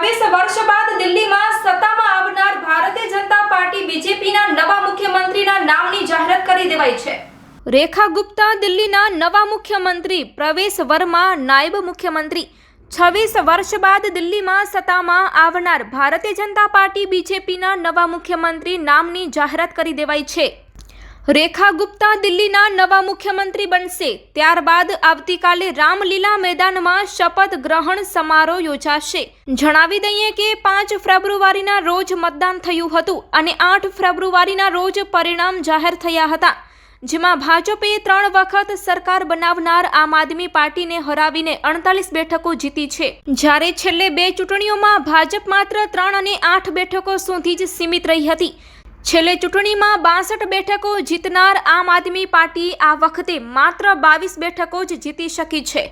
છવ્વીસ વર્ષ બાદ દિલ્હીમાં સત્તામાં આવનાર ભારતીય જનતા પાર્ટી બીજેપીના નવા મુખ્યમંત્રીના નામની જાહેરાત કરી દેવાઈ છે. રેખા ગુપ્તા દિલ્હીના નવા મુખ્યમંત્રી, પ્રવેશ વર્મા નાયબ મુખ્યમંત્રી. છવ્વીસ વર્ષ બાદ દિલ્હીમાં સત્તામાં આવનાર ભારતીય જનતા પાર્ટી, બીજેપીના નવા મુખ્યમંત્રી નામની જાહેરાત કરી દેવાઈ છે. રેખા ગુપ્તા દિલ્હીના નવા મુખ્યમંત્રી બનશે. ત્યારબાદ આવતીકાલે રામલીલા મેદાનમાં શપથ ગ્રહણ સમારોહ યોજાશે. જણાવી દઈએ કે પાંચ ફેબ્રુઆરીના રોજ મતદાન થયું હતું અને આઠ ફેબ્રુઆરીના રોજ પરિણામ જાહેર થયા હતા. જેમાં ભાજપે ત્રણ વખત સરકાર બનાવનાર આમ આદમી પાર્ટીને હરાવીને અડતાલીસ બેઠકો જીતી છે. જ્યારે છેલ્લે બે ચૂંટણીઓમાં ભાજપ માત્ર ત્રણ અને આઠ બેઠકો સુધી જ સીમિત રહી હતી. છેલ્લે ચૂંટણીમાં બાસઠ બેઠકો જીતનાર આમ આદમી પાર્ટી આ વખતે માત્ર બાવીસ બેઠકો જ જીતી શકી છે.